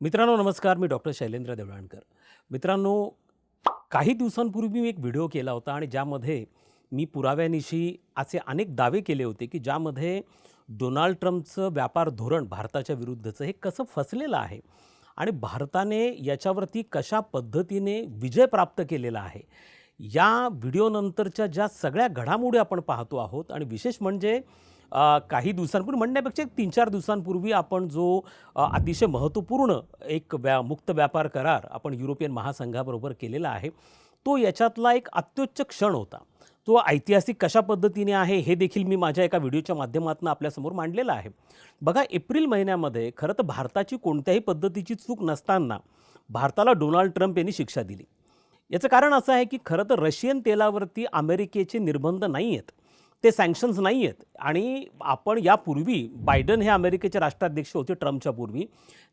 मित्रांनो नमस्कार. मी डॉक्टर शैलेंद्र देवळाणकर. मित्रांनो काही दिवसांपूर्वी मी एक व्हिडिओ केला होता आणि ज्यामध्ये मी पुराव्यानिशी असे अनेक दावे केले होते की ज्यामध्ये डोनाल्ड ट्रम्पचं व्यापार धोरण भारताच्या विरुद्धचं हे कसं फसलेलं आहे आणि भारताने याच्यावरती कशा पद्धतीने विजय प्राप्त केलेला आहे. या व्हिडिओनंतरच्या ज्या सगळ्या घडामोडी आपण पाहतो आहोत आणि विशेष म्हणजे काही दिवसांपूर्वी म्हणण्यापेक्षा तीन चार दिवसांपूर्वी आपण जो अतिशय महत्त्वपूर्ण एक व्या मुक्त व्यापार करार आपण युरोपियन महासंघाबरोबर केलेला आहे तो याच्यातला एक अत्युच्च क्षण होता. तो ऐतिहासिक कशा पद्धतीने आहे हे देखील मी माझ्या एका व्हिडिओच्या माध्यमातून आपल्यासमोर मांडलेलं आहे. बघा एप्रिल महिन्यामध्ये खरं तर भारताची कोणत्याही पद्धतीची चूक नसताना भारताला डोनाल्ड ट्रम्प यांनी शिक्षा दिली. याचं कारण असं आहे की खरं तर रशियन तेलावरती अमेरिकेचे निर्बंध नाही आहेत ते सँक्शन्स नाही आहेत आणि आपण यापूर्वी बायडन हे अमेरिकेचे राष्ट्राध्यक्ष होते ट्रम्पच्या पूर्वी.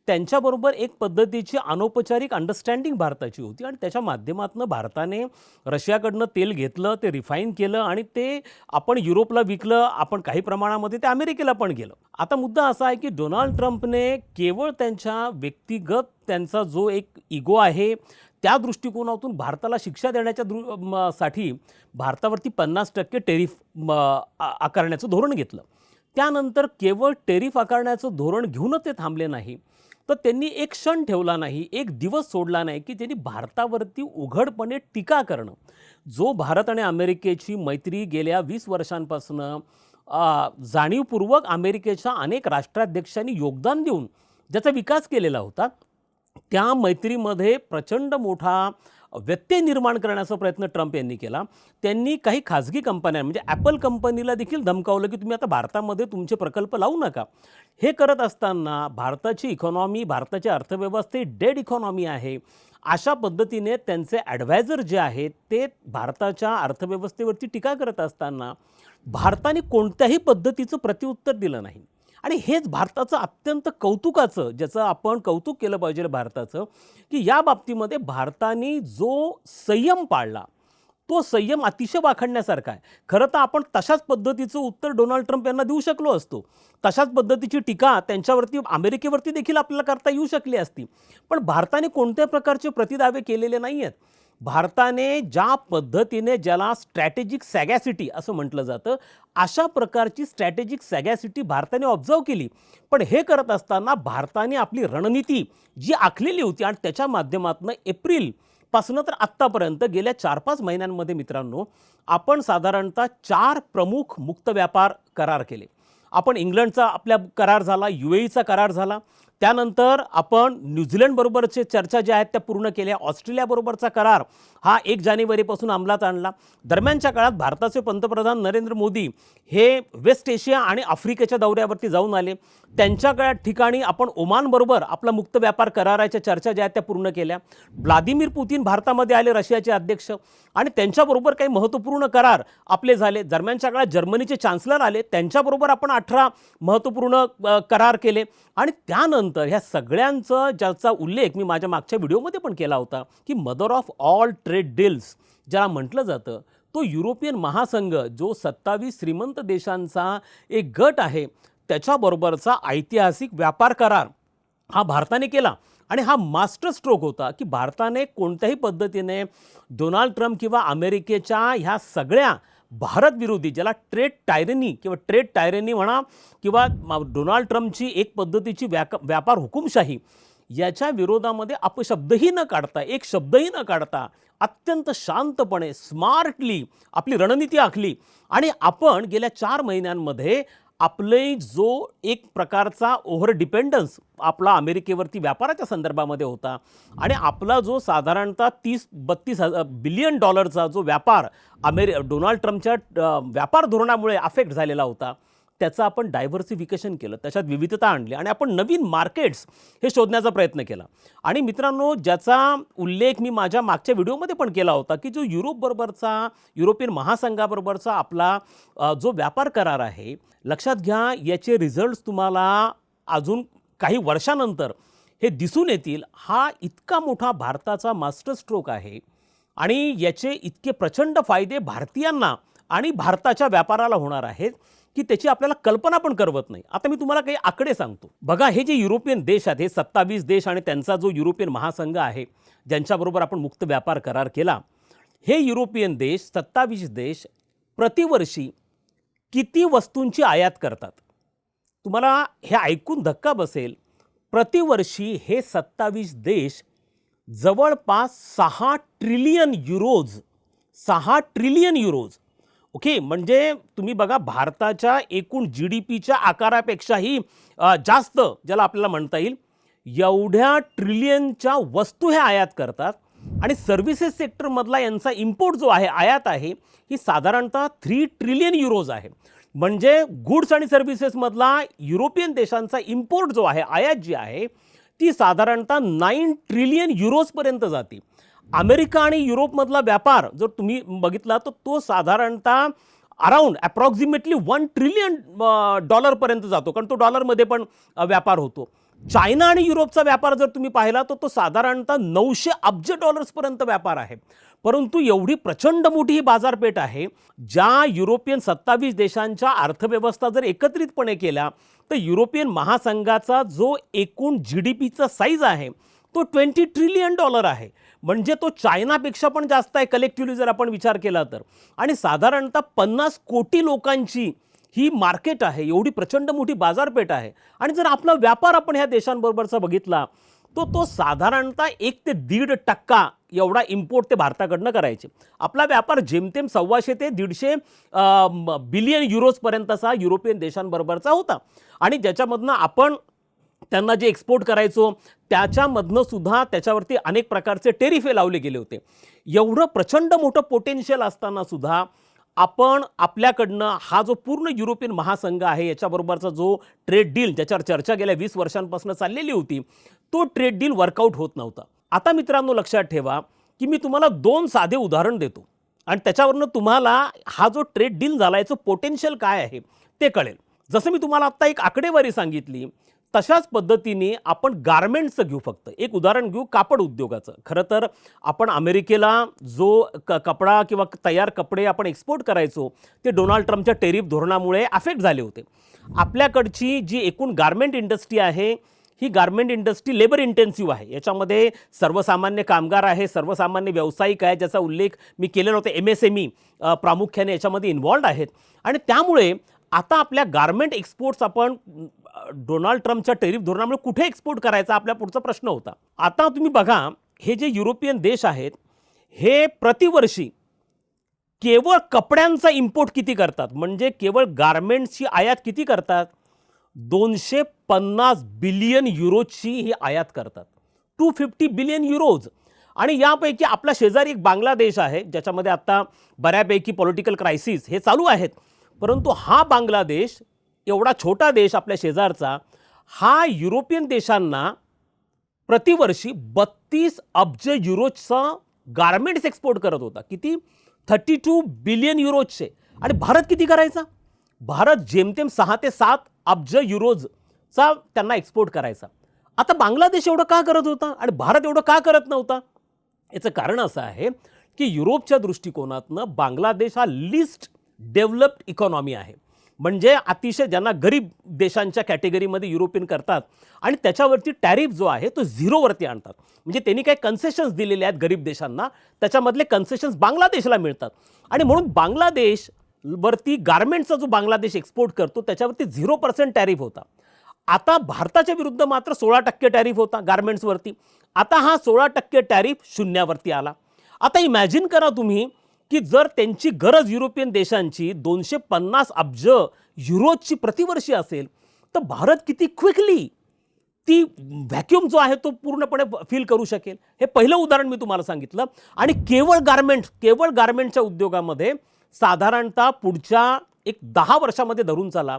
त्यांच्याबरोबर एक पद्धतीची अनौपचारिक अंडरस्टँडिंग भारताची होती आणि त्याच्या माध्यमातून भारताने रशियाकडनं तेल घेतलं ते रिफाईन केलं आणि ते आपण युरोपला विकलं आपण काही प्रमाणामध्ये ते अमेरिकेला पण गेलं. आता मुद्दा असा आहे की डोनाल्ड ट्रम्पने केवळ त्यांच्या व्यक्तिगत त्यांचा जो एक इगो आहे त्या दृष्टिकोनातून भारताला शिक्षा देण्याच्या दृ साठी भारतावरती पन्नास टक्के टेरिफ आकारण्याचं धोरण घेतलं. त्यानंतर केवळ टेरिफ आकारण्याचं धोरण घेऊनच ते थांबले नाही. तर त्यांनी एक क्षण ठेवला नाही एक दिवस सोडला नाही की त्यांनी भारतावरती उघडपणे टीका करणं. जो भारत आणि अमेरिकेची मैत्री गेल्या वीस वर्षांपासून जाणीवपूर्वक अमेरिकेच्या अनेक राष्ट्राध्यक्षांनी योगदान देऊन ज्याचा विकास केलेला होता त्या मैत्रीमध्ये प्रचंड मोठा व्यत्यय निर्माण करण्याचा प्रयत्न ट्रम्प यांनी केला. त्यांनी काही खाजगी कंपन्या म्हणजे ॲपल कंपनीला देखील धमकावलं की तुम्ही आता भारतामध्ये तुमचे प्रकल्प लावू नका. हे करत असताना भारताची इकॉनॉमी भारताची अर्थव्यवस्था ही डेड इकॉनॉमी आहे. अशा पद्धतीने त्यांचे ॲडवायझर जे आहेत ते भारताच्या अर्थव्यवस्थेवरती टीका करत असताना भारताने कोणत्याही पद्धतीचं प्रत्युत्तर दिलं नाही. आणि हेच भारताचं अत्यंत कौतुकाचं ज्याचं आपण कौतुक केलं पाहिजे भारताचं की या बाबतीमध्ये भारताने जो संयम पाळला तो संयम अतिशय वाखाणण्यासारखा आहे. खरं तर आपण तशाच पद्धतीचं उत्तर डोनाल्ड ट्रम्प यांना देऊ शकलो असतो. तशाच पद्धतीची टीका त्यांच्यावरती अमेरिकेवरती देखील आपल्याला करता येऊ शकली असती. पण भारताने कोणत्या प्रकारचे प्रतिदावे केलेले नाही आहेत भारताने ज्या पद्धतीने ज्याला स्ट्रॅटेजिक सॅगॅसिटी असं म्हटलं जातं अशा प्रकारची स्ट्रॅटेजिक सॅगॅसिटी भारताने ऑब्झर्व केली. पण हे करत असताना भारताने आपली रणनीती जी आखलेली होती आणि त्याच्या माध्यमातून एप्रिलपासून तर आत्तापर्यंत गेल्या चार पाच महिन्यांमध्ये मित्रांनो आपण साधारणतः चार प्रमुख मुक्त व्यापार करार केले. आपण इंग्लंडचा आपल्या करार झाला यू एचा करार झाला. त्यानंतर आपण न्यूझीलंडबरोबरचे चर्चा ज्या आहेत त्या पूर्ण केल्या. ऑस्ट्रेलियाबरोबरचा करार हा एक जानेवारीपासून अंमलात आणला. दरम्यानच्या काळात भारताचे पंतप्रधान नरेंद्र मोदी हे वेस्ट एशिया आणि आफ्रिकेच्या दौऱ्यावरती जाऊन आले. त्यांच्या काळात ठिकाणी आपण ओमानबरोबर आपला मुक्त व्यापार कराराच्या चर्चा ज्या आहेत त्या पूर्ण केल्या. व्लादिमीर पुतीन भारतामध्ये आले रशियाचे अध्यक्ष. आणि त्यांच्याबरोबर काही महत्त्वपूर्ण करार आपले झाले. दरम्यानच्या काळात जर्मनीचे चान्सलर आले. त्यांच्याबरोबर आपण अठरा महत्त्वपूर्ण करार केले. आणि त्यानंतर ह्या सगळ्यांचं ज्याचा उल्लेख मी माझ्या मागच्या व्हिडिओमध्ये पण केला होता की mother of all trade deals ज्याला म्हटलं जातं तो युरोपियन महासंघ जो सत्तावीस श्रीमंत देशांचा एक गट आहे त्याच्याबरोबरचा ऐतिहासिक व्यापार करार हा भारताने केला. आणि हा मास्टर स्ट्रोक होता की भारताने कोणत्याही पद्धतीने डोनाल्ड ट्रम्प किंवा अमेरिकेच्या ह्या सगळ्या भारत विरोधी ज्याला ट्रेड टायरनी किंवा ट्रेड टायरनी म्हणा किंवा डोनाल्ड ट्रम्पची एक पद्धतीची व्याक व्यापार हुकुमशाही याच्या विरोधामध्ये अपशब्दही न काढता एक शब्दही न काढता अत्यंत शांतपणे स्मार्टली आपली रणनीती आखली. आणि आपण गेल्या चार महिन्यांमध्ये आपले जो एक प्रकारचा ओव्हर डिपेंडन्स आपला अमेरिकेवरती व्यापाराच्या संदर्भामध्ये होता आणि आपला जो साधारणतः तीस बत्तीस हजार बिलियन डॉलरचा जो व्यापार अमेरि डोनाल्ड ट्रम्पच्या व्यापार धोरणामुळे अफेक्ट झालेला होता. त्याचं आपण डायव्हर्सिफिकेशन केलं त्याच्यात विविधता आणली आणि आपण नवीन मार्केट्स हे शोधण्याचा प्रयत्न केला. आणि मित्रांनो ज्याचा उल्लेख मी माझ्या मागच्या व्हिडिओमध्ये पण केला होता की जो युरोपबरोबरचा युरोपियन महासंघाबरोबरचा आपला जो व्यापार करार आहे लक्षात घ्या याचे रिझल्ट्स तुम्हाला अजून काही वर्षानंतर हे दिसून येतील. हा इतका मोठा भारताचा मास्टर स्ट्रोक आहे आणि याचे इतके प्रचंड फायदे भारतीयांना आणि भारताच्या व्यापाराला होणार आहेत. की त्याची आपल्याला कल्पना पण करवत नाही. आता मी तुम्हाला काही आकडे सांगतो. बघा हे जे युरोपियन देश आहेत हे सत्तावीस देश आणि त्यांचा जो युरोपियन महासंघ आहे ज्यांच्याबरोबर आपण मुक्त व्यापार करार केला हे युरोपियन देश सत्तावीस देश प्रतिवर्षी किती वस्तूंची आयात करतात? तुम्हाला हे ऐकून धक्का बसेल प्रतिवर्षी हे सत्तावीस देश जवळपास सहा ट्रिलियन युरोज सहा ट्रिलियन युरोज ओके म्हणजे तुम्ही बघा भारताच्या एकूण जी डी पीच्या आकारापेक्षाही जास्त ज्याला आपल्याला म्हणता येईल एवढ्या ट्रिलियनच्या वस्तू ह्या आयात करतात आणि सर्व्हिसेस सेक्टरमधला यांचा इम्पोर्ट जो आहे आयात आहे ही साधारणतः थ्री ट्रिलियन युरोज आहे. म्हणजे गुड्स आणि सर्व्हिसेसमधला युरोपियन देशांचा इम्पोर्ट जो आहे आयात जी आहे ती साधारणतः नाईन ट्रिलियन युरोजपर्यंत जाते. अमेरिका आणि युरोपमधला व्यापार जर तुम्ही बघितला तर तो साधारणतः अराऊंड ॲप्रॉक्झिमेटली वन ट्रिलियन डॉलरपर्यंत जातो. कारण तो डॉलरमध्ये पण व्यापार होतो. चायना आणि युरोपचा व्यापार जर तुम्ही पाहिला तर तो साधारणतः नऊशे अब्ज डॉलर्सपर्यंत व्यापार आहे. परंतु एवढी प्रचंड मोठी ही बाजारपेठ आहे ज्या युरोपियन सत्तावीस देशांच्या अर्थव्यवस्था जर एकत्रितपणे केल्या तर युरोपियन महासंघाचा जो एकूण जी डी पीचा साईज आहे तो ट्वेंटी ट्रिलियन डॉलर आहे. म्हणजे तो चायनापेक्षा पण जास्त आहे कलेक्टिव्हली जर आपण विचार केला तर. आणि साधारणतः पन्नास कोटी लोकांची ही मार्केट आहे एवढी प्रचंड मोठी बाजारपेठ आहे. आणि जर आपला व्यापार आपण ह्या देशांबरोबरचा बघितला तो तो साधारणतः एक ते दीड टक्का एवढा इम्पोर्ट ते भारताकडनं करायचे. आपला व्यापार जेमतेम सव्वाशे ते दीडशे बिलियन युरोजपर्यंतचा युरोपियन देशांबरोबरचा होता. आणि ज्याच्यामधनं आपण त्यांना जे एक्सपोर्ट करायचो त्याच्यामधनं सुद्धा त्याच्यावरती अनेक प्रकारचे टेरिफे लावले गेले होते. एवढं प्रचंड मोठं पोटेन्शियल असताना सुद्धा आपण आपल्याकडनं हा जो पूर्ण युरोपियन महासंघ आहे याच्याबरोबरचा जो ट्रेड डील ज्याच्यावर चर्चा गेल्या वीस वर्षांपासून चाललेली होती तो ट्रेड डील वर्कआउट होत नव्हता. आता मित्रांनो लक्षात ठेवा की मी तुम्हाला दोन साधे उदाहरण देतो. आणि त्याच्यावरनं तुम्हाला हा जो ट्रेड डील झाला याचं पोटेन्शियल काय आहे ते कळेल. जसं मी तुम्हाला आत्ता एक आकडेवारी सांगितली तशाच पद्धतीने आपण गारमेंट्सचं घेऊ फक्त. एक उदाहरण घेऊ कापड उद्योगाचं. खरं तर आपण अमेरिकेला जो क कपडा किंवा तयार कपडे आपण एक्सपोर्ट करायचो ते डोनाल्ड ट्रम्पच्या टेरिफ धोरणामुळे अफेक्ट झाले होते. आपल्याकडची जी एकूण गारमेंट इंडस्ट्री आहे ही गारमेंट इंडस्ट्री लेबर इंटेन्सिव्ह आहे. याच्यामध्ये सर्वसामान्य कामगार आहे सर्वसामान्य व्यावसायिक आहे ज्याचा उल्लेख मी केलेला होता एम एस एम ई प्रामुख्याने याच्यामध्ये इन्वॉल्ड आहेत. आणि त्यामुळे आता आपल्या गारमेंट एक्सपोर्ट्स आपण डोनाल्ड ट्रम्पच्या टेरिफ धोरणामुळे कुठे एक्सपोर्ट करायचा आपल्या पुढचा प्रश्न होता. आता तुम्ही बघा हे जे युरोपियन देश आहेत हे प्रतिवर्षी केवळ कपड्यांचा इम्पोर्ट किती करतात? म्हणजे केवळ गारमेंट्सची आयात किती करतात? दोनशे पन्नास बिलियन युरोची ही आयात करतात. टू फिफ्टी बिलियन युरोज आणि यापैकी आपला शेजारी एक बांगलादेश आहे ज्याच्यामध्ये आत्ता बऱ्यापैकी पॉलिटिकल क्रायसिस हे चालू आहेत. परंतु हा बांगलादेश एवढा छोटा देश आपल्या शेजारचा हा युरोपियन देशांना प्रतिवर्षी बत्तीस अब्ज युरोजचा गारमेंट्स एक्सपोर्ट करत होता. किती? थर्टी टू बिलियन युरोजचे आणि भारत किती करायचा? भारत जेमतेम सहा ते सात अब्ज युरोजचा त्यांना एक्सपोर्ट करायचा. आता बांगलादेश एवढं का करत होता? आणि भारत एवढं का करत नव्हता? याचं कारण असं आहे की युरोपच्या दृष्टिकोनातनं बांगलादेश हा लिस्ट डेव्हलप्ड इकॉनॉमी आहे. म्हणजे अतिशय ज्यांना गरीब देशांच्या कॅटेगरीमध्ये युरोपियन करतात आणि त्याच्यावरती टॅरिफ जो आहे तो झिरोवरती आणतात. म्हणजे त्यांनी काही कन्सेशन्स दिलेले आहेत गरीब देशांना त्याच्यामधले कन्सेशन्स बांगलादेशला मिळतात. आणि म्हणून बांगलादेश वरती गारमेंटचा जो बांगलादेश एक्सपोर्ट करतो त्याच्यावरती झिरो पर्सेंट टॅरिफ होता. आता भारताच्या विरुद्ध मात्र सोळा टक्के टॅरिफ होता गारमेंट्सवरती आता हा सोळा टक्के टॅरिफ शून्यावरती आला. आता इमॅजिन करा तुम्ही की जर त्यांची गरज युरोपियन देशांची दोनशे पन्नास अब्ज युरोजची प्रतिवर्षी असेल तर भारत किती क्विकली ती व्हॅक्यूम जो आहे तो पूर्णपणे फील करू शकेल? हे पहिलं उदाहरण मी तुम्हाला सांगितलं. आणि केवळ गारमेंट केवळ गारमेंटच्या उद्योगामध्ये साधारणतः पुढच्या एक दहा वर्षामध्ये धरून चाला.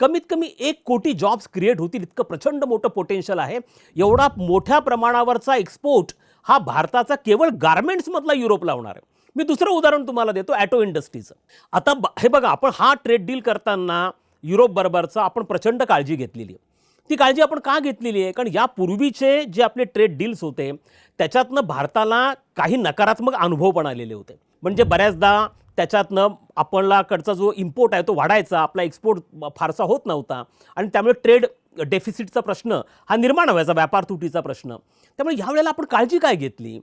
कमीत कमी एक कोटी जॉब्स क्रिएट होतील इतकं प्रचंड मोठं पोटेन्शियल आहे. एवढा मोठ्या प्रमाणावरचा एक्सपोर्ट हा भारताचा केवळ गार्मेंट्समधला युरोपला होणार आहे. मी दुसरं उदाहरण तुम्हाला देतो ॲटो इंडस्ट्रीचं आता ब- हे बघा आपण हा ट्रेड डील करताना युरोपबरोबरचा आपण प्रचंड काळजी घेतलेली आहे. ती काळजी आपण का घेतलेली आहे? कारण यापूर्वीचे जे आपले ट्रेड डील्स होते त्याच्यातनं भारताला काही नकारात्मक अनुभव पण आलेले होते. म्हणजे बऱ्याचदा त्याच्यातनं आपल्याकडचा जो इम्पोर्ट आहे तो वाढायचा आपला एक्सपोर्ट फारसा होत नव्हता. आणि त्यामुळे ट्रेड डेफिसिटचा प्रश्न हा निर्माण व्हायचा व्यापार तुटीचा प्रश्न. त्यामुळे यावेळेला आपण काळजी काय घेतली?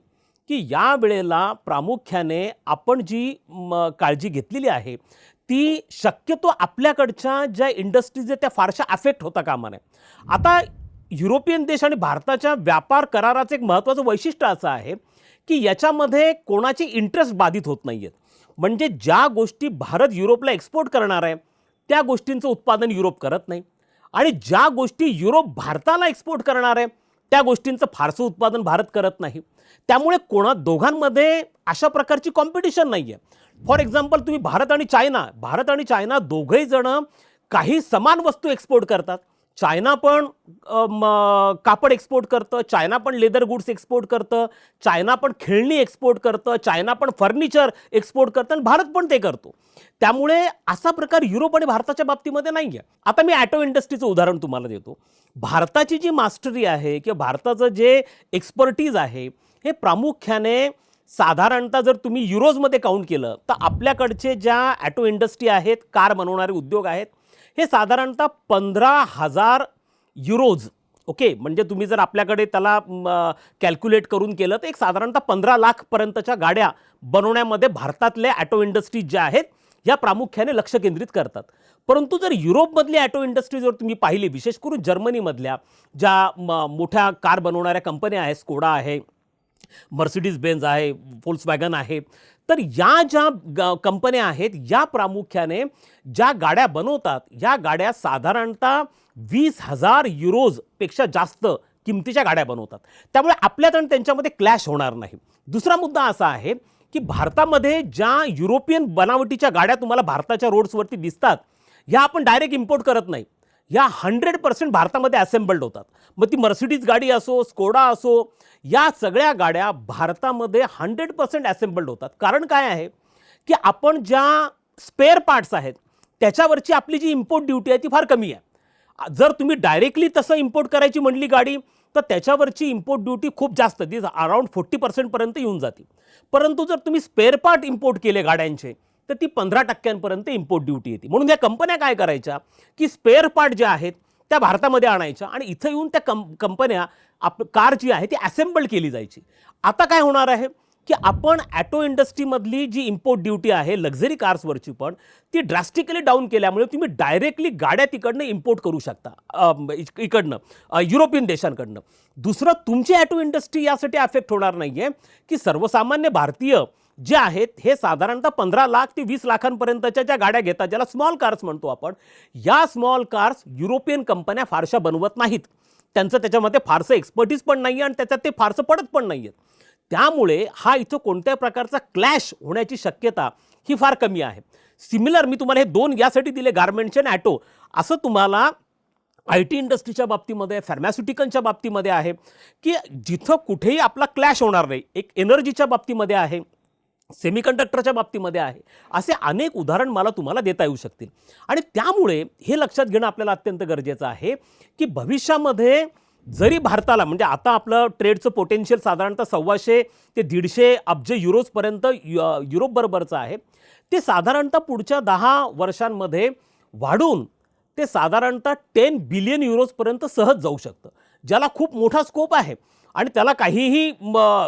की या वेळेला प्रामुख्याने आपण जी म, काळजी घेतलेली आहे ती शक्यतो आपल्याकडच्या ज्या इंडस्ट्रीज आहेत त्या फारशा अफेक्ट होता कामा नये आता युरोपियन देश आणि भारताच्या व्यापार कराराचं एक महत्त्वाचं वैशिष्ट्य असं आहे की याच्यामध्ये कोणाचे इंटरेस्ट बाधित होत नाही आहेत म्हणजे ज्या गोष्टी भारत युरोपला एक्सपोर्ट करणार आहे त्या गोष्टींचं उत्पादन युरोप करत नाही. आणि ज्या गोष्टी युरोप भारताला एक्सपोर्ट करणार आहे त्या गोष्टींचं फारसं उत्पादन भारत करत नाही. त्यामुळे कोणा दोघांमध्ये अशा प्रकारची कॉम्पिटिशन नाही आहे फॉर एक्झाम्पल तुम्ही भारत आणि चायना भारत आणि चायना दोघंही जणं काही समान वस्तू एक्सपोर्ट करतात. चायना पण म, कापड एक्सपोर्ट करतं चायना पण लेदर गुड्स एक्सपोर्ट करतं चायना पण खेळणी एक्सपोर्ट करतं चायना पण फर्निचर एक्सपोर्ट करतं आणि भारत पण ते करतो. त्यामुळे असा प्रकार युरोप आणि भारताच्या बाबतीमध्ये नाही आहे आता मी ॲटो इंडस्ट्रीचं उदाहरण तुम्हाला देतो. भारताची जी मास्टरी आहे किंवा भारताचं जे एक्सपर्टीज आहे हे प्रामुख्याने साधारणतः जर तुम्ही युरोजमध्ये काउंट केलं तर आपल्याकडचे ज्या ॲटो इंडस्ट्री आहेत कार बनवणारे उद्योग आहेत हे साधारणतः पंधरा हजार युरोज ओके? म्हणजे तुम्ही जर आपल्याकडे त्याला कॅल्क्युलेट करून केलं तर एक साधारणतः पंधरा लाखपर्यंतच्या गाड्या बनवण्यामध्ये भारतातल्या ॲटो इंडस्ट्रीज ज्या आहेत या प्रामुख्याने लक्ष केंद्रित करतात. परंतु जर युरोपमधली ॲटो इंडस्ट्री जर तुम्ही पाहिली विशेष करून जर्मनीमधल्या ज्या म, मोठ्या कार बनवणाऱ्या कंपन्या आहेत स्कोडा आहे मर्सिडीज बेन्झ आहे वॅगन आहे तर या ज्या ग कंपन्या आहेत या प्रामुख्याने ज्या गाड्या बनवतात या गाड्या साधारणतः वीस हजार युरोजपेक्षा जास्त किमतीच्या गाड्या बनवतात. त्यामुळे आपल्यात आणि त्यांच्यामध्ये क्लॅश होणार नाही. दुसरा मुद्दा असा आहे की भारतामध्ये ज्या युरोपियन बनावटीच्या गाड्या तुम्हाला भारताच्या रोड्सवरती दिसतात ह्या आपण डायरेक्ट इम्पोर्ट करत नाही. या हंड्रेड पर्सेंट भारतामध्ये असेंबल्ड होतात. मग ती मर्सिडीज गाडी असो स्कोडा असो या सगळ्या गाड्या भारतामध्ये हंड्रेड पर्सेंट असेंबल्ड होतात. कारण काय आहे? की आपण ज्या स्पेअर पार्ट्स आहेत त्याच्यावरची आपली जी इम्पोर्ट ड्युटी आहे ती फार कमी आहे. जर तुम्ही डायरेक्टली तसं इम्पोर्ट करायची म्हणली गाडी तर त्याच्यावरची इम्पोर्ट ड्युटी खूप जास्त ती अराउंड फोर्टी पर्सेंटपर्यंत येऊन जाते. परंतु जर तुम्ही स्पेअर पार्ट इम्पोर्ट केले गाड्यांचे तर ती पंधरा टक्क्यांपर्यंत इम्पोर्ट ड्युटी येते. म्हणून या कंपन्या काय करायच्या? की स्पेअर पार्ट ज्या आहेत त्या भारतामध्ये आणायच्या आणि इथं येऊन त्या कं कंपन्या आप कार जी आहे ती असेंबल केली जायची. आता काय होणार आहे? की आपण ॲटो इंडस्ट्रीमधली जी इम्पोर्ट ड्युटी आहे लक्झरी कार्सवरची पण ती ड्रास्टिकली डाऊन केल्यामुळे तुम्ही डायरेक्टली गाड्या तिकडनं इम्पोर्ट करू शकता. इकडनं युरोपियन देशांकडनं. दुसरं तुमची ॲटो इंडस्ट्री यासाठी अफेक्ट होणार नाही आहे की सर्वसामान्य भारतीय जे आहेत हे साधारणतः पंधरा लाख ते वीस लाखांपर्यंतच्या ज्या गाड्या घेतात ज्याला स्मॉल कार्स म्हणतो आपण या स्मॉल कार्स युरोपियन कंपन्या फारशा बनवत नाहीत. त्यांचं त्याच्यामध्ये फारसं एक्सपर्टीज पण नाही आहे आणि त्याच्यात ते फारसं पडत पण नाही आहेत त्यामुळे हा इथं कोणत्याही प्रकारचा क्लॅश होण्याची शक्यता ही फार कमी आहे. सिमिलर मी तुम्हाला हे दोन यासाठी दिले गार्मेंटचे आणि ॲटो असं तुम्हाला आय टी इंडस्ट्रीच्या बाबतीमध्ये फार्मास्युटिकलच्या बाबतीमध्ये आहे की जिथं कुठेही आपला क्लॅश होणार नाही. एक एनर्जीच्या बाबतीमध्ये आहे. सेमीकंडक्टरच्या बाबतीमध्ये आहे. असे अनेक उदाहरण मला तुम्हाला देता येऊ शकतील. आणि त्यामुळे हे लक्षात घेणं आपल्याला अत्यंत गरजेचं आहे की भविष्यामध्ये जरी भारताला म्हणजे आता आपलं ट्रेडचं पोटेन्शियल साधारणतः सव्वाशे ते दीडशे अब्ज युरोजपर्यंत यु युरोपबरोबरचं आहे. ते साधारणतः पुढच्या दहा वर्षांमध्ये वाढून ते साधारणतः टेन बिलियन युरोजपर्यंत सहज जाऊ शकतं ज्याला खूप मोठा स्कोप आहे. आणि त्याला काहीही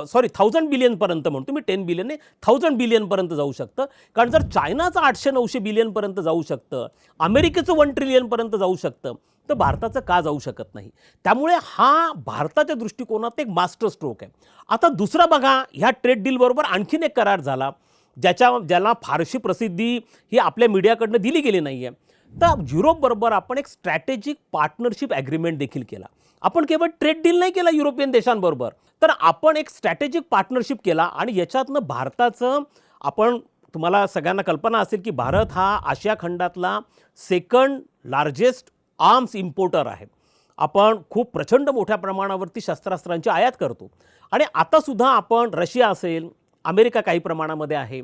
सॉरी थाउजंड बिलियनपर्यंत म्हणतो मी टेन बिलियन नाही थाउजंड बिलियनपर्यंत जाऊ शकतं. कारण जर चायनाचं आठशे नऊशे बिलियनपर्यंत जाऊ शकतं अमेरिकेचं वन ट्रिलियनपर्यंत जाऊ शकतं तर भारताचं का जाऊ शकत नाही? त्यामुळे हा भारताच्या दृष्टिकोनात एक मास्टर स्ट्रोक आहे. आता दुसरा बघा ह्या ट्रेड डीलबरोबर आणखीन एक करार झाला ज्याच्या ज्याला फारशी प्रसिद्धी ही आपल्या मीडियाकडनं दिली गेली नाही आहे तर युरोपबरोबर आपण एक स्ट्रॅटेजिक पार्टनरशिप ॲग्रीमेंट देखील केला. आपण केवळ ट्रेड डील नाही केला युरोपियन देशांबरोबर. तर आपण एक स्ट्रॅटेजिक पार्टनरशिप केला आणि याच्यातनं भारताचं आपण तुम्हाला सगळ्यांना कल्पना असेल की भारत हा आशिया खंडातला सेकंड लार्जेस्ट आर्म्स इम्पोर्टर आहे. आपण खूप प्रचंड मोठ्या प्रमाणावरती शस्त्रास्त्रांची आयात करतो. आणि आतासुद्धा आपण रशिया असेल अमेरिका काही प्रमाणामध्ये आहे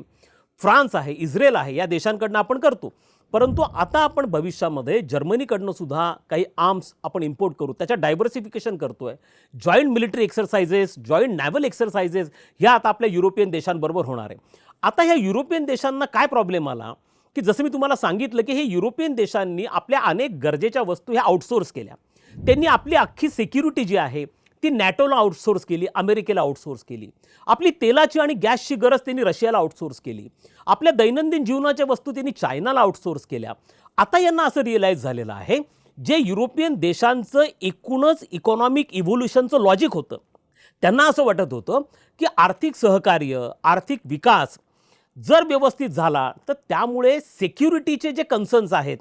फ्रान्स आहे इस्रायल आहे या देशांकडनं आपण करतो. परंतु आता आपण भविष्यामध्ये जर्मनीकडनं सुद्धा काही आर्म्स आपण इम्पोर्ट करू. त्याच्या डायव्हर्सिफिकेशन करतोय. Joint military exercises joint naval exercises ह्या आता आपल्या युरोपियन देशांबरोबर होणार आहे. आता ह्या युरोपियन देशांना काय प्रॉब्लेम आला? की जसं मी तुम्हाला सांगितलं की हे युरोपियन देशांनी आपल्या अनेक गरजेच्या वस्तू ह्या आउटसोर्स केल्या. त्यांनी आपली अख्खी सिक्युरिटी जी आहे ती नॅटोला आउटसोर्स केली अमेरिकेला आउटसोर्स केली. आपली तेलाची आणि गॅसची गरज त्यांनी रशियाला आउटसोर्स केली. आपल्या दैनंदिन जीवनाच्या वस्तू त्यांनी चायनाला आउटसोर्स केल्या. आता यांना असं रिअलाईज झालेलं आहे जे युरोपियन देशांचं एकूणच इकॉनॉमिक इव्होल्युशनचं लॉजिक होतं. त्यांना असं वाटत होतं की आर्थिक सहकार्य आर्थिक विकास जर व्यवस्थित झाला तर त्यामुळे सेक्युरिटीचे जे कन्सर्न्स आहेत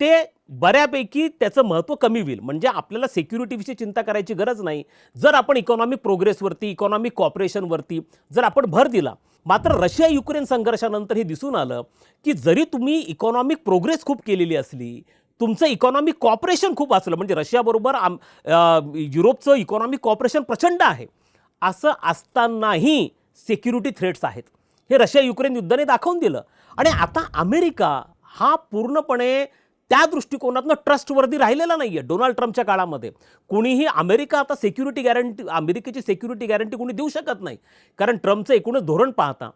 ते बऱ्यापैकी त्याचं महत्त्व कमी होईल. म्हणजे आपल्याला सेक्युरिटीविषयी चिंता करायची गरज नाही. जर आपण इकॉनॉमिक प्रोग्रेसवरती इकॉनॉमिक कॉपरेशनवरती जर आपण भर दिला मात्र रशिया युक्रेन संघर्षानंतर हे दिसून आलं की जरी तुम्ही इकॉनॉमिक प्रोग्रेस खूप केलेली असली तुमचं इकॉनॉमिक कॉपरेशन खूप असलं म्हणजे रशियाबरोबर आम युरोपचं इकॉनॉमिक कॉपरेशन प्रचंड आहे. असं असतानाही सेक्युरिटी थ्रेट्स आहेत. हे रशिया युक्रेन युद्धाने दाखवून दिलं. आणि आता अमेरिका हा पूर्णपणे त्या दृष्टिकोनातनं ट्रस्टवर्दी राहिलेला नाही आहे डोनाल्ड ट्रम्पच्या काळामध्ये. कोणीही अमेरिका आता सेक्युरिटी गॅरंटी अमेरिकेची सेक्युरिटी गॅरंटी कोणी देऊ शकत नाही. कारण ट्रम्पचं एकूणच धोरण पाहता.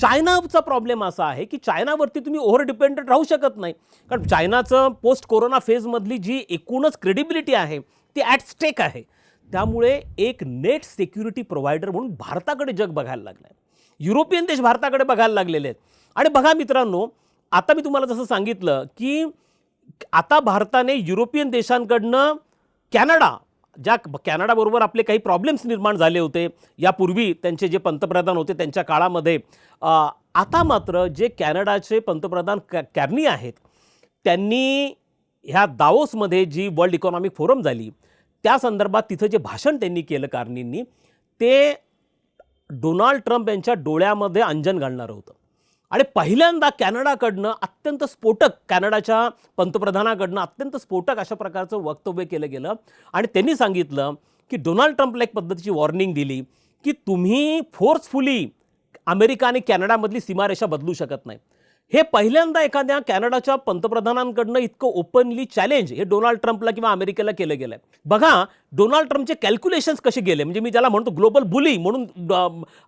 चायनाचा प्रॉब्लेम असा आहे की चायनावरती तुम्ही ओव्हर डिपेंडंट राहू शकत नाही. कारण चायनाचं पोस्ट कोरोना फेजमधली जी एकूणच क्रेडिबिलिटी आहे ती ॲट स्टेक आहे. त्यामुळे एक नेट सिक्युरिटी प्रोव्हायडर म्हणून भारताकडे जग बघायला लागलं आहे युरोपियन देश भारताकडे बघायला लागलेले आहेत. आणि बघा मित्रांनो आता मी तुम्हाला जसं सांगितलं की आता भारताने युरोपियन देशांकडनं कॅनडा ज्या कॅनडाबरोबर आपले काही प्रॉब्लेम्स निर्माण झाले होते यापूर्वी त्यांचे जे पंतप्रधान होते त्यांच्या काळामध्ये आता मात्र जे कॅनडाचे पंतप्रधान कॅ कॅर्नी आहेत त्यांनी ह्या दाओसमध्ये जी वर्ल्ड इकॉनॉमिक फोरम झाली त्या संदर्भात तिथं जे भाषण त्यांनी केलं कार्नींनी ते डोनाल्ड ट्रम्प यांच्या डोळ्यामध्ये अंजन घालणारं होतं. आणि पहिल्यांदा कॅनडाकडनं अत्यंत स्फोटक कॅनडाच्या पंतप्रधानाकडनं अत्यंत स्फोटक अशा प्रकारचं वक्तव्य केलं गेलं. आणि त्यांनी सांगितलं की डोनाल्ड ट्रम्पला एक पद्धतीची वॉर्निंग दिली की तुम्ही फोर्सफुली अमेरिका आणि कॅनडामधली सीमारेषा बदलू शकत नाही. हे पहिल्यांदा एखाद्या कॅनडाच्या पंतप्रधानांकडनं इतकं ओपनली चॅलेंज हे डोनाल्ड ट्रम्पला किंवा अमेरिकेला केलं गेलं आहे बघा डोनाल्ड ट्रम्पचे कॅल्क्युलेशन्स कसे गेले? म्हणजे मी ज्याला म्हणतो ग्लोबल बुली म्हणून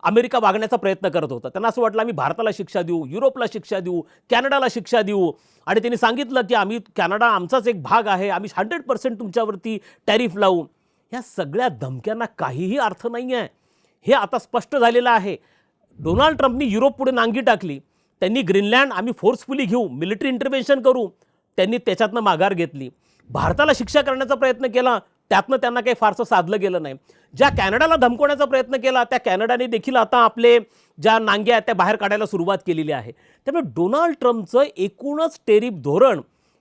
अमेरिका वागण्याचा प्रयत्न करत होता. त्यांना असं वाटलं आम्ही भारताला शिक्षा देऊ युरोपला शिक्षा देऊ कॅनडाला शिक्षा देऊ. आणि त्यांनी सांगितलं की आम्ही कॅनडा आमचाच एक भाग आहे आम्ही हंड्रेड पर्सेंट तुमच्यावरती टॅरिफ लावू. ह्या सगळ्या धमक्यांना काहीही अर्थ नाही आहे हे आता स्पष्ट झालेलं आहे. डोनाल्ड ट्रम्पनी युरोप पुढे नांगी टाकली. त्यांनी ग्रीनलँड आम्ही फोर्सफुली घेऊ मिलिटरी इंटरव्हेन्शन करू. त्यांनी त्याच्यातनं माघार घेतली. भारताला शिक्षा करण्याचा प्रयत्न केला त्यातनं त्यांना काही फारसं साधलं गेलं नाही. ज्या कॅनडाला धमकवण्याचा प्रयत्न केला त्या कॅनडाने देखील आता आपले ज्या नांग्या आहेत त्या बाहेर काढायला सुरुवात केलेली आहे. त्यामुळे डोनाल्ड ट्रम्पचं एकूणच टेरिफ धोरण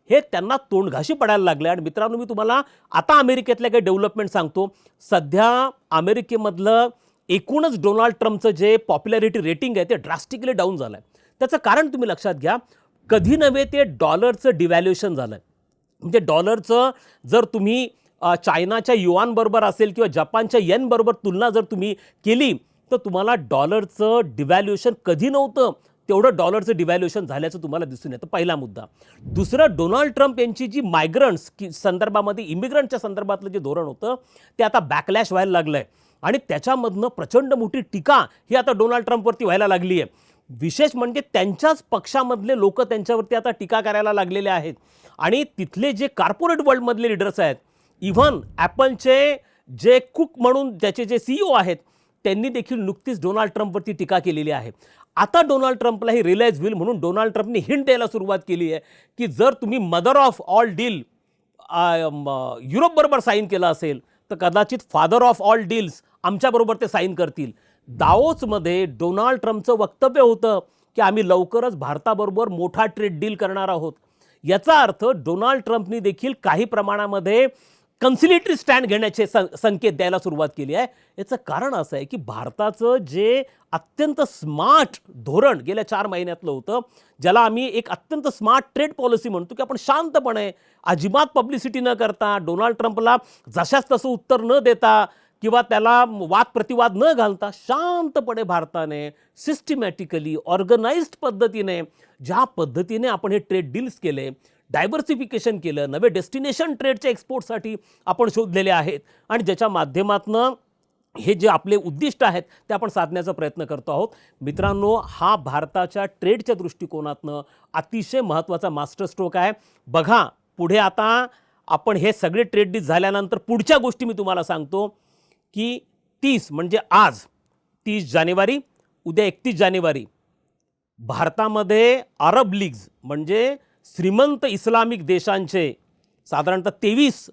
हे त्यांना तोंडघाशी पडायला लागलं आणि मित्रांनो मी तुम्हाला आता अमेरिकेतल्या काही डेव्हलपमेंट सांगतो. सध्या अमेरिकेमधलं एकूणच डोनाल्ड ट्रम्पचं जे पॉप्युलॅरिटी रेटिंग आहे ते ड्रास्टिकली डाऊन झालं आहे त्याचं कारण तुम्ही लक्षात घ्या. कधी नव्हे ते डॉलरचं डिव्हॅल्युएशन झालं. आहे म्हणजे डॉलरचं जर तुम्ही चायनाच्या युआनबरोबर असेल किंवा जपानच्या येनबरोबर तुलना जर तुम्ही केली तर तुम्हाला डॉलरचं डिव्हॅल्युएशन कधी नव्हतं. तेवढं डॉलरचं डिव्हॅल्युएशन झाल्याचं तुम्हाला दिसून येतं पहिला मुद्दा. दुसरं डोनाल्ड ट्रम्प यांची जी मायग्रंट्स की संदर्भामध्ये इमिग्रंटच्या संदर्भातलं जे धोरण होतं ते आता बॅकलॅश व्हायला लागलं आहे आणि त्याच्यामधनं प्रचंड मोठी टीका ही आता डोनाल्ड ट्रम्पवरती व्हायला लागली आहे विशेष म्हणजे त्यांच्याच पक्षामधले लोक त्यांच्यावरती आता टीका करायला लागलेले आहेत. आणि तिथले जे कॉर्पोरेट वर्ल्डमधले लिडर्स आहेत इव्हन ॲपलचे जे कुक म्हणून त्याचे जे सीईओ आहेत त्यांनी देखील नुकतीच डोनाल्ड ट्रम्पवरती टीका केलेली आहे. आता डोनाल्ड ट्रम्पला ही रिलायज होईल म्हणून डोनाल्ड ट्रम्पने हिंट द्यायला सुरुवात केली आहे की जर तुम्ही मदर ऑफ ऑल डील युरोपबरोबर साईन केलं असेल तर कदाचित फादर ऑफ ऑल डील्स आमच्याबरोबर ते साईन करतील. दाओसमध्ये डोनाल्ड ट्रम्पचं वक्तव्य होतं की आम्ही लवकरच भारताबरोबर मोठा ट्रेड डील करणार आहोत. याचा अर्थ डोनाल्ड ट्रम्पनी देखील काही प्रमाणामध्ये कन्सिलेटरी स्टँड घेण्याचे सं संकेत द्यायला सुरुवात केली आहे. याचं कारण असं आहे की भारताचं जे अत्यंत स्मार्ट धोरण गेल्या चार महिन्यातलं होतं ज्याला आम्ही एक अत्यंत स्मार्ट ट्रेड पॉलिसी म्हणतो की आपण शांतपणे अजिबात पब्लिसिटी न करता डोनाल्ड ट्रम्पला जशाच तसं उत्तर न देता किंवा त्याला वाद प्रतिवाद न घालता शांतपणे भारताने सिस्टमॅटिकली ऑर्गनाइज्ड पद्धतीने ज्या पद्धतीने आपण हे ट्रेड डील्स केले डायव्हर्सिफिकेशन केलं नवे डेस्टिनेशन ट्रेडच्या एक्सपोर्टसाठी आपण शोधलेले आहेत. आणि ज्याच्या माध्यमातनं हे जे आपले उद्दिष्ट आहेत ते आपण साधण्याचा प्रयत्न करतो आहोत. मित्रांनो हा भारताच्या ट्रेडच्या दृष्टिकोनातनं अतिशय महत्त्वाचा मास्टर स्ट्रोक आहे. बघा पुढे आता आपण हे सगळे ट्रेड डील झाल्यानंतर पुढच्या गोष्टी मी तुम्हाला सांगतो. की तीस म्हणजे आज तीस जानेवारी उद्या एकतीस जानेवारी. भारतामध्ये अरब लीग्ज म्हणजे श्रीमंत इस्लामिक देशांचे साधारणतः तेवीस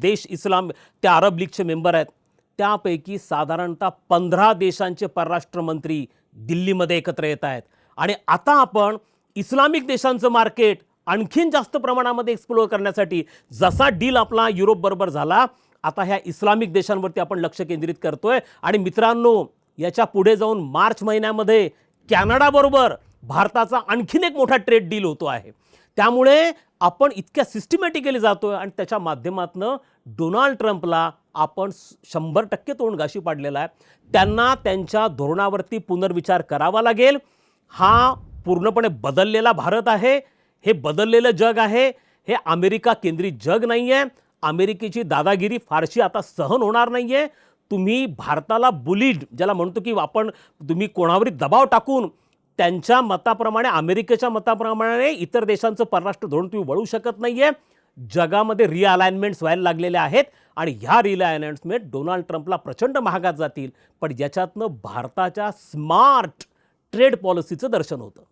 देश इस्लाम त्या अरब लीगचे मेंबर आहेत. त्यापैकी साधारणतः पंधरा देशांचे परराष्ट्र मंत्री दिल्लीमध्ये एकत्र येत आहेत. आणि आता आपण इस्लामिक देशांचं मार्केट आणखीन जास्त प्रमाणामध्ये एक्सप्लोअर करण्यासाठी जसा डील आपला युरोपबरोबर झाला आता ह्या इस्लामिक देशांवरती आपण लक्ष केंद्रित करतोय. आणि मित्रांनो याच्यापुढे जाऊन मार्च महिन्यामध्ये कॅनडाबरोबर भारताचा आणखीन एक मोठा ट्रेड डील होतो आहे. त्यामुळे आपण इतक्या सिस्टमॅटिकली जातोय आणि त्याच्या माध्यमातनं डोनाल्ड ट्रम्पला आपण शंभर टक्के तोंड घाशी पाडलेला आहे. त्यांना त्यांच्या धोरणावरती पुनर्विचार करावा लागेल. हा पूर्णपणे बदललेला भारत आहे. हे बदललेलं जग आहे. हे अमेरिका केंद्रित जग नाही आहे अमेरिकेची दादागिरी फारशी आता सहन होणार नाही आहे तुम्ही भारताला बुलीड ज्याला म्हणतो की आपण तुम्ही कोणावरी दबाव टाकून त्यांच्या मताप्रमाणे अमेरिकेच्या मताप्रमाणे इतर देशांचं परराष्ट्र धोरण तुम्ही वळू शकत नाही आहे जगामध्ये रिअलाइनमेंट्स व्हायला लागलेल्या आहेत आणि ह्या रिअलाइनमेंट डोनाल्ड ट्रम्पला प्रचंड महागात जातील. पण याच्यातनं भारताच्या स्मार्ट ट्रेड पॉलिसीचं दर्शन होतं.